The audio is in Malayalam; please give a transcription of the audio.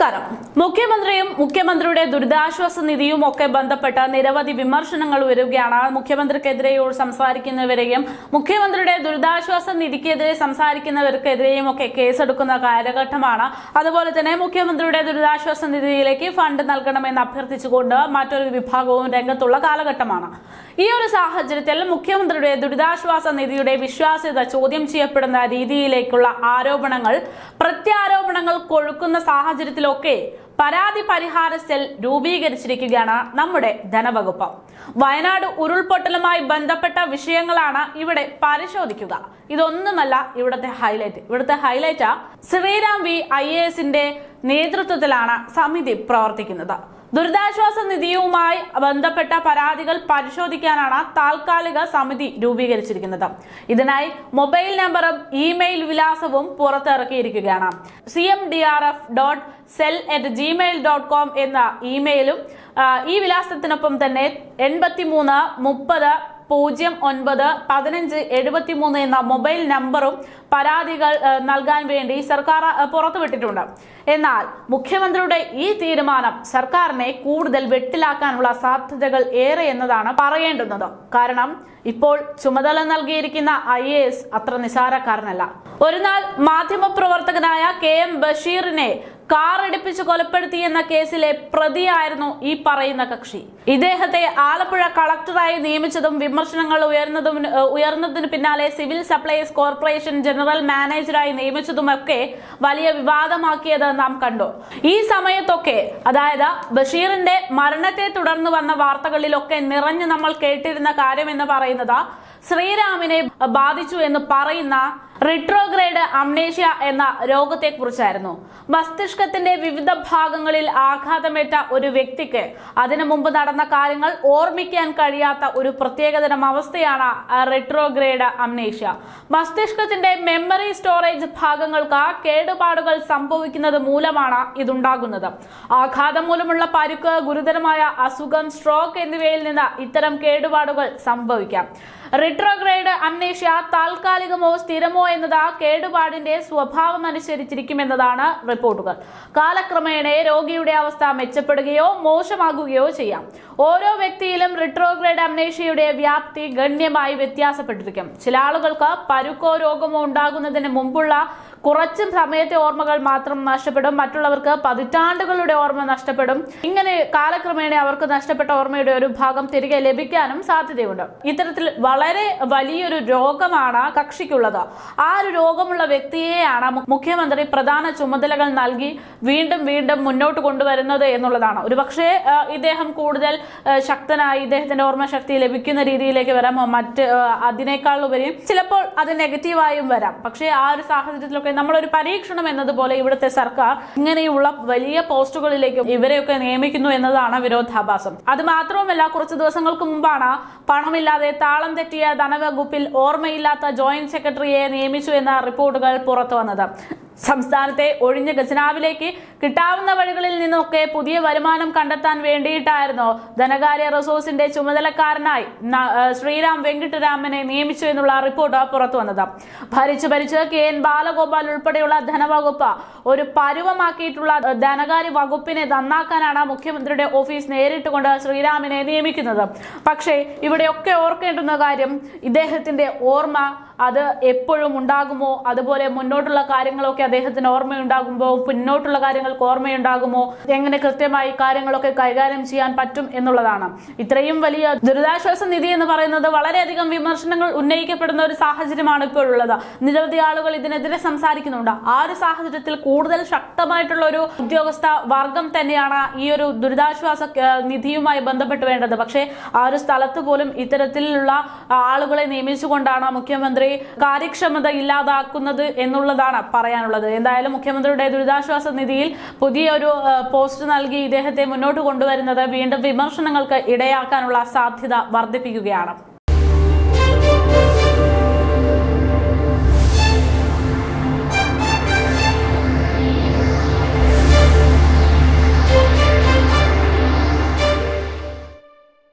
നമസ്കാരം. മുഖ്യമന്ത്രിയും മുഖ്യമന്ത്രിയുടെ ദുരിതാശ്വാസ നിധിയും ഒക്കെ ബന്ധപ്പെട്ട നിരവധി വിമർശനങ്ങൾ വരികയാണ് മുഖ്യമന്ത്രിക്കെതിരെ സംസാരിക്കുന്നവരെയും മുഖ്യമന്ത്രിയുടെ ദുരിതാശ്വാസ നിധിക്കെതിരെ സംസാരിക്കുന്നവർക്കെതിരെയും ഒക്കെ കേസെടുക്കുന്ന കാലഘട്ടമാണ്. അതുപോലെ തന്നെ മുഖ്യമന്ത്രിയുടെ ദുരിതാശ്വാസ നിധിയിലേക്ക് ഫണ്ട് നൽകണമെന്ന് അഭ്യർത്ഥിച്ചുകൊണ്ട് മറ്റൊരു വിഭാഗവും രംഗത്തുള്ള കാലഘട്ടമാണ്. ഈ ഒരു സാഹചര്യത്തിൽ മുഖ്യമന്ത്രിയുടെ ദുരിതാശ്വാസ നിധിയുടെ വിശ്വാസ്യത ചോദ്യം ചെയ്യപ്പെടുന്ന രീതിയിലേക്കുള്ള ആരോപണങ്ങൾ പ്രത്യാരോപണങ്ങൾ കൊഴുക്കുന്ന സാഹചര്യത്തിലൊക്കെ പരാതി പരിഹാര സെൽ രൂപീകരിച്ചിരിക്കുകയാണ് നമ്മുടെ ധനവകുപ്പ്. വയനാട് ഉരുൾപൊട്ടലുമായി ബന്ധപ്പെട്ട വിഷയങ്ങളാണ് ഇവിടെ പരിശോധിക്കുക. ഇതൊന്നുമല്ല ഇവിടുത്തെ ഹൈലൈറ്റ്. ഇവിടുത്തെ ഹൈലൈറ്റ് ശ്രീറാം വി ഐ എസിന്റെ നേതൃത്വത്തിലാണ് സമിതി പ്രവർത്തിക്കുന്നത്. ദുരിതാശ്വാസ നിധിയുമായി ബന്ധപ്പെട്ട പരാതികൾ പരിശോധിക്കാനാണ് താൽക്കാലിക സമിതി രൂപീകരിച്ചിരിക്കുന്നത്. ഇതിനായി മൊബൈൽ നമ്പറും ഇമെയിൽ വിലാസവും പുറത്തിറക്കിയിരിക്കുകയാണ്. C M D R F dot cell at Gmail dot com എന്ന ഇമെയിലും ഈ വിലാസത്തിനൊപ്പം തന്നെ എൺപത്തി മൂന്ന് മുപ്പത് പൂജ്യം ഒൻപത് പതിനഞ്ച് എഴുപത്തി മൂന്ന് എന്ന മൊബൈൽ നമ്പറും പരാതികൾ നൽകാൻ വേണ്ടി സർക്കാർ പുറത്തുവിട്ടിട്ടുണ്ട്. എന്നാൽ മുഖ്യമന്ത്രിയുടെ ഈ തീരുമാനം സർക്കാരിനെ കൂടുതൽ വെട്ടിലാക്കാനുള്ള സാധ്യതകൾ ഏറെ എന്നതാണ് പറയേണ്ടുന്നത്. കാരണം ഇപ്പോൾ ചുമതല നൽകിയിരിക്കുന്ന ഐ എ എസ് അത്ര നിസാരക്കാരനല്ല. ഒരുനാൾ മാധ്യമപ്രവർത്തകനായ കെ എം ബഷീറിനെ കാർ ഇടിപ്പിച്ച് കൊലപ്പെടുത്തിയെന്ന കേസിലെ പ്രതിയായിരുന്നു ഈ പറയുന്ന കക്ഷി. ഇദ്ദേഹത്തെ ആലപ്പുഴ കളക്ടറായി നിയമിച്ചതും വിമർശനങ്ങൾ ഉയർന്നതും ഉയർന്നതിന് പിന്നാലെ സിവിൽ സപ്ലൈസ് കോർപ്പറേഷൻ ജനറൽ മാനേജറായി നിയമിച്ചതുമൊക്കെ വലിയ വിവാദമാക്കിയത് നാം കണ്ടു. ഈ സമയത്തൊക്കെ അതായത് ബഷീറിന്റെ മരണത്തെ തുടർന്ന് വന്ന വാർത്തകളിലൊക്കെ നിറഞ്ഞു നമ്മൾ കേട്ടിരുന്ന കാര്യം എന്ന് പറയുന്നത് ശ്രീരാമിനെ ബാധിച്ചു എന്ന് പറയുന്ന റിട്രോഗ്രേഡ് അംനേഷ്യ എന്ന രോഗത്തെക്കുറിച്ചായിരുന്നു. മസ്തിഷ്കത്തിന്റെ വിവിധ ഭാഗങ്ങളിൽ ആഘാതമേറ്റ ഒരു വ്യക്തിക്ക് അതിനു മുമ്പ് നടന്ന കാര്യങ്ങൾ ഓർമ്മിക്കാൻ കഴിയാത്ത ഒരു പ്രത്യേകതരം അവസ്ഥയാണ് റിട്രോഗ്രേഡ് അംനേഷ്യ. മസ്തിഷ്കത്തിന്റെ മെമ്മറി സ്റ്റോറേജ് ഭാഗങ്ങൾക്ക് കേടുപാടുകൾ സംഭവിക്കുന്നത് മൂലമാണ് ഇതുണ്ടാകുന്നത്. ആഘാതം മൂലമുള്ള പരുക്ക് ഗുരുതരമായ അസുഖം സ്ട്രോക്ക് എന്നിവയിൽ നിന്ന് ഇത്തരം കേടുപാടുകൾ സംഭവിക്കാം. റിട്രോഗ്രേഡ് അംനേഷ്യ താൽക്കാലികമോ സ്ഥിരമോ എന്നത് കേടുപാടിന്റെ സ്വഭാവം അനുസരിച്ചിരിക്കുമെന്നതാണ് റിപ്പോർട്ടുകൾ. കാലക്രമേണ രോഗിയുടെ അവസ്ഥ മെച്ചപ്പെടുകയോ മോശമാകുകയോ ചെയ്യാം. ഓരോ വ്യക്തിയിലും റിട്രോഗ്രേഡ് അംനേഷ്യയുടെ വ്യാപ്തി ഗണ്യമായി വ്യത്യാസപ്പെട്ടിരിക്കും. ചില ആളുകൾക്ക് പരുക്കോ രോഗമോ ഉണ്ടാകുന്നതിന് മുമ്പുള്ള കുറച്ച് സമയത്തെ ഓർമ്മകൾ മാത്രം നഷ്ടപ്പെടും. മറ്റുള്ളവർക്ക് പതിറ്റാണ്ടുകളുടെ ഓർമ്മ നഷ്ടപ്പെടും. ഇങ്ങനെ കാലക്രമേണ അവർക്ക് നഷ്ടപ്പെട്ട ഓർമ്മയുടെ ഒരു ഭാഗം തിരികെ ലഭിക്കാനും സാധ്യതയുണ്ട്. ഇത്തരത്തിൽ വളരെ വലിയൊരു രോഗമാണ് കക്ഷിക്കുള്ളത്. ആ ഒരു രോഗമുള്ള വ്യക്തിയെയാണ് മുഖ്യമന്ത്രി പ്രധാന ചുമതലകൾ നൽകി വീണ്ടും വീണ്ടും മുന്നോട്ട് കൊണ്ടുവരുന്നത് എന്നുള്ളതാണ്. ഒരുപക്ഷെ ഇദ്ദേഹം കൂടുതൽ ശക്തനായി ഇദ്ദേഹത്തിന്റെ ഓർമ്മശക്തി ലഭിക്കുന്ന രീതിയിലേക്ക് വരാം. മറ്റ് അതിനേക്കാൾ ഉപരി ചിലപ്പോൾ അത് നെഗറ്റീവായും വരാം. പക്ഷേ ആ ഒരു സാഹചര്യത്തിലൊക്കെ നമ്മളൊരു പരീക്ഷണം എന്നതുപോലെ ഇവിടുത്തെ സർക്കാർ ഇങ്ങനെയുള്ള വലിയ പോസ്റ്റുകളിലേക്ക് ഇവരെയൊക്കെ നിയമിക്കുന്നു എന്നതാണ് വിരോധാഭാസം. അത് മാത്രവുമല്ല കുറച്ച് ദിവസങ്ങൾക്ക് മുമ്പാണ് പണമില്ലാതെ താളം തെറ്റിയ ധനവകുപ്പിൽ ഓർമ്മയില്ലാത്ത ജോയിന്റ് സെക്രട്ടറിയെ നിയമിച്ചു എന്ന റിപ്പോർട്ടുകൾ പുറത്തു വന്നത്. സംസ്ഥാനത്തെ ഒഴിഞ്ഞ ഖജനാവിലേക്ക് കിട്ടാവുന്ന വഴികളിൽ നിന്നൊക്കെ പുതിയ വരുമാനം കണ്ടെത്താൻ വേണ്ടിയിട്ടായിരുന്നു ധനകാര്യ റിസോഴ്സിന്റെ ചുമതലക്കാരനായി ശ്രീരാം വെങ്കിട്ടരാമനെ നിയമിച്ചു എന്നുള്ള റിപ്പോർട്ട് പുറത്തു വന്നത്. ഭരിച്ചു ഭരിച്ച് കെ എൻ ബാലഗോപാൽ ഉൾപ്പെടെയുള്ള ധനവകുപ്പ് ഒരു പരുവമാക്കിയിട്ടുള്ള ധനകാര്യ വകുപ്പിനെ നന്നാക്കാനാണ് മുഖ്യമന്ത്രിയുടെ ഓഫീസ് നേരിട്ട് കൊണ്ട് ശ്രീരാമിനെ നിയമിക്കുന്നത്. പക്ഷേ ഇവിടെയൊക്കെ ഓർക്കേണ്ടുന്ന കാര്യം ഇദ്ദേഹത്തിന്റെ ഓർമ്മ അത് എപ്പോഴും ഉണ്ടാകുമോ? അതുപോലെ മുന്നോട്ടുള്ള കാര്യങ്ങളൊക്കെ അദ്ദേഹത്തിന് ഓർമ്മയുണ്ടാകുമ്പോൾ പിന്നോട്ടുള്ള കാര്യങ്ങൾക്ക് ഓർമ്മയുണ്ടാകുമോ? എങ്ങനെ കൃത്യമായി കാര്യങ്ങളൊക്കെ കൈകാര്യം ചെയ്യാൻ പറ്റും എന്നുള്ളതാണ്. ഇത്രയും വലിയ ദുരിതാശ്വാസ നിധി എന്ന് പറയുന്നത് വളരെയധികം വിമർശനങ്ങൾ ഉന്നയിക്കപ്പെടുന്ന ഒരു സാഹചര്യമാണ് ഇപ്പോഴുള്ളത്. നിരവധി ആളുകൾ ഇതിനെതിരെ സംസാരിക്കുന്നുണ്ട്. ആ ഒരു സാഹചര്യത്തിൽ കൂടുതൽ ശക്തമായിട്ടുള്ള ഒരു ഉദ്യോഗസ്ഥ വർഗം തന്നെയാണ് ഈ ഒരു ദുരിതാശ്വാസ നിധിയുമായി ബന്ധപ്പെട്ട് വേണ്ടത്. പക്ഷേ ആ ഒരു സ്ഥലത്ത് പോലും ഇത്തരത്തിലുള്ള ആളുകളെ നിയമിച്ചുകൊണ്ടാണ് മുഖ്യമന്ത്രി കാര്യക്ഷമത ഇല്ലാതാക്കുന്നത് എന്നുള്ളതാണ് പറയാനുള്ളത്. എന്തായാലും മുഖ്യമന്ത്രിയുടെ ദുരിതാശ്വാസ നിധിയിൽ പുതിയൊരു പോസ്റ്റ് നൽകി ഇദ്ദേഹത്തെ മുന്നോട്ട് കൊണ്ടുവരുന്നത് വീണ്ടും വിമർശനങ്ങൾക്ക് ഇടയാക്കാനുള്ള സാധ്യത വർദ്ധിപ്പിക്കുകയാണ്.